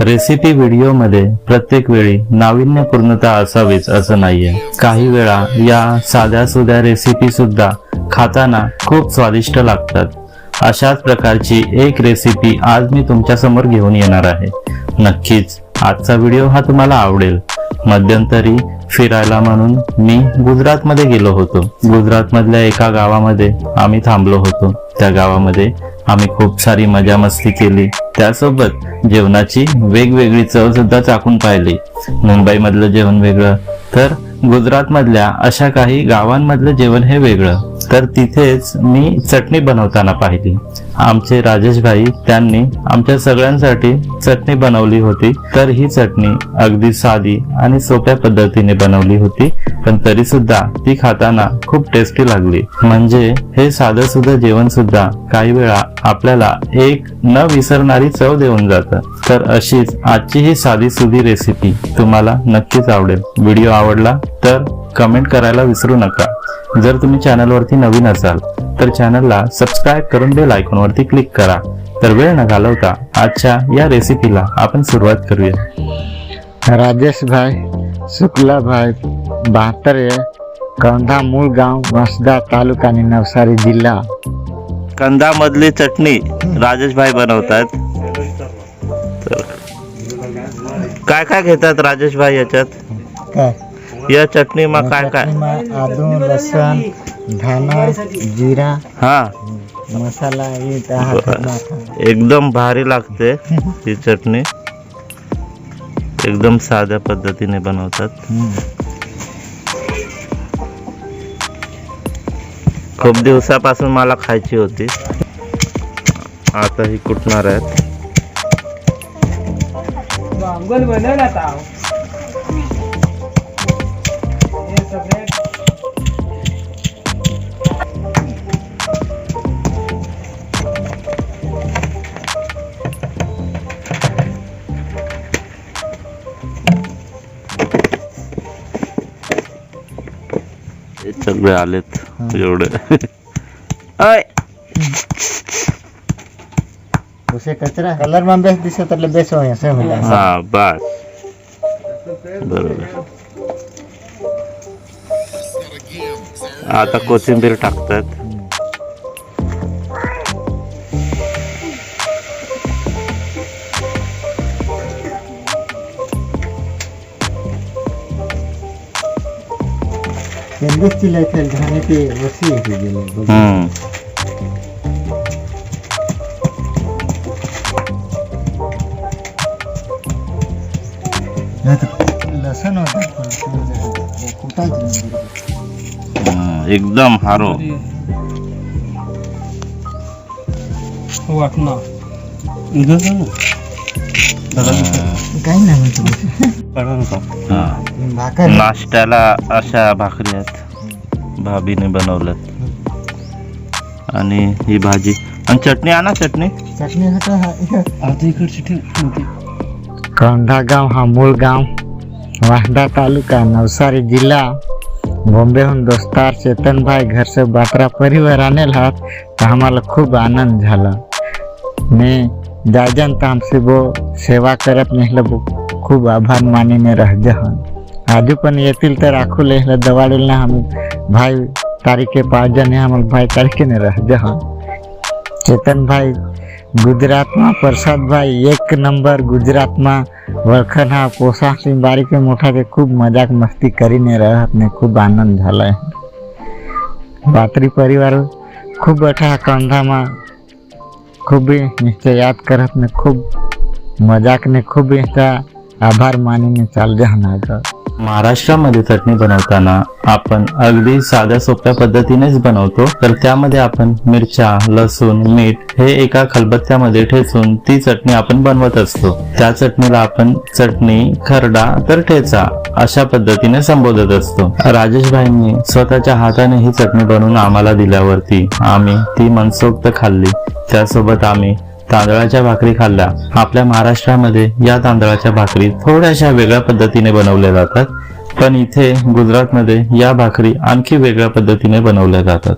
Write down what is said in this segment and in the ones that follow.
Recipe व्हिडिओमध्ये प्रत्येक वेळी नाविन्यपूर्णता असावीच असं नाहीये. काही वेळा या साध्या सुध्या रेसिपी सुद्धा खाताना खूप स्वादिष्ट लागतात. अशाच प्रकारची एक रेसिपी आज मी तुमच्यासमोर घेऊन येणार आहे. नक्कीच आजचा व्हिडिओ हा तुम्हाला आवडेल. मध्यंतरी फिरायला म्हणून मी गुजरातमध्ये गेलो होतो. गुजरातमधल्या एका गावामध्ये आम्ही थांबलो होतो. त्या गावामध्ये आम्ही खूप सारी मजा मस्ती केली. त्यासोबत जेवणाची वेगवेगळी चव सुद्धा चाखून पाहिली. मुंबई मधलं जेवण वेगळं तर गुजरात मधल्या अशा काही गावांमधलं जेवण हे वेगळं. तर तिथेच मी चटणी बनवताना पाहिली. आमचे राजेश भाई त्यांनी आमच्या सगळ्यांसाठी चटणी बनवली होती. तर ही चटणी अगदी साधी आणि सोप्या पद्धतीने बनवली होती पण तरी सुद्धा ती खाताना खूप टेस्टी लागली. म्हणजे हे साधं सुद्धा जेवण सुद्धा काही वेळा आपल्याला एक न विसरणारी चव देऊन जातं. तर अशीच आजची ही साधी सुधी रेसिपी तुम्हाला नक्कीच आवडेल. व्हिडिओ आवडला तर कमेंट करायला विसरू नका. जर तुम्ही चॅनलवरती नवीन असाल तर चॅनलला सबस्क्राईब करून बेल आयकॉनवरती क्लिक करा. तर वेळ न घालवता आजच्या या रेसिपीला आपण सुरुवात करूया. राजेश भाई शुक्ला भाई बहात्तर है कौंधा मूळ गाव वसदा तालुका आणि नवसारी जिल्हा. कंदा मधली चटणी राजेश भाई बनवतात. तर काय काय घेतात राजेश भाई याच्यात? काय? या चटणी मग काय काय? चटणीमा आदू लसण धाना जिरा हा. मसाला हे त्या. एकदम भारी लागते ही चटणी. एकदम साध्या पद्धतीने बनवतात. हम्म. खूप दिवसापासून मला खायची होती. आता ही कुटणार आहेत? बनवला सगळे आलेत एवढे. अय उसे कचरा कलर में बेस दिसे तर बेस हो ऐसे हो हा बस बरोबर. आता कोथिंबीर टाकतात. केंद्र चिले थे धाने पे वसी हो गेले हम्म लसण होता कुटायचं हम्म, एकदम हारो म्हणतो हा. भाकर. नाश्त्याला अशा भाकरी आहेत. भाभीने बनवल्यात. आणि ही भाजी. आणि चटणी आणा चटणी. चटणी होता हा कौंढा गाव हा मूळ गाव. वाहदा तालुका नवसारी जिल्हा. बॉम्बेहून दोस्तार चेतनभाई घरचे बात्रा परिवार आणेल. हात तर आम्हाला खूप आनंद झाला. मी દાજન તામસીબો સેવા કરત નેહલબુ ખૂબ આભાર માનીને રહજહન આજુ પણ એતિલ તે રાખું લેહલે દવાડેલના હમ ભાઈ તારીખે પાજન હમ ભાઈ તારીખેને રહજહન ચેતનભાઈ, ગુજરાતમાં પ્રસાદભાઈ એક નંબર ગુજરાતમાં વળખના પોશાકની બારીકે મોઠાથી ખૂબ મજાક મસ્તી કરીને રહત ને ખૂબ આનંદ હલાય પાત્રી પરિવાર ખૂબ અઠા કંધામાં खूबी निश्चय याद करत खूब खूप मजाकने खूप नुसता आभार मानून चालू राहणार महाराष्ट्रामध्ये चटणी बनवताना आपण अगदी साध्या सोप्या पद्धतीनेच बनवतो. तर त्यामध्ये आपण मिरच्या लसूण मीठ हे एका खलबत्त्यामध्ये ठेचून ती चटणी आपण बनवत असतो. त्या चटणीला आपण चटणी खरडा तर ठेचा अशा पद्धतीने संबोधत असतो. राजेश भाईंनी स्वतःच्या हाताने ही चटणी बनवून आम्हाला दिल्यावरती आम्ही ती मनसोक्त खाल्ली. त्यासोबत आम्ही तांदळाच्या भाकरी खाल्ल्या. आपल्या महाराष्ट्रामध्ये या तांदळाच्या भाकरी थोड्याशा वेगळ्या पद्धतीने बनवल्या जातात. पण इथे गुजरातमध्ये या भाकरी आणखी वेगळ्या पद्धतीने बनवल्या जातात.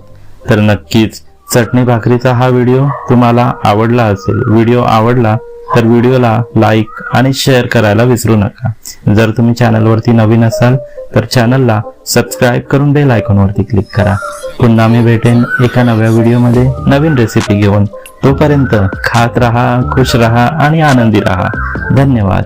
तर नक्कीच चटणी भाकरीचा हा व्हिडिओ तुम्हाला आवडला असेल व्हिडिओ आवडला तर व्हिडिओला लाईक आणि शेअर करायला विसरू नका. जर तुम्ही चॅनलवरती नवीन असाल तर चॅनलला सबस्क्राईब करून बेल आयकॉनवरती क्लिक करा. पुन्हा मी भेटेन एका नव्या व्हिडिओमध्ये नवीन रेसिपी घेऊन. तोपर्यंत खात रहा खुश रहा आणि आनंदी रहा. धन्यवाद.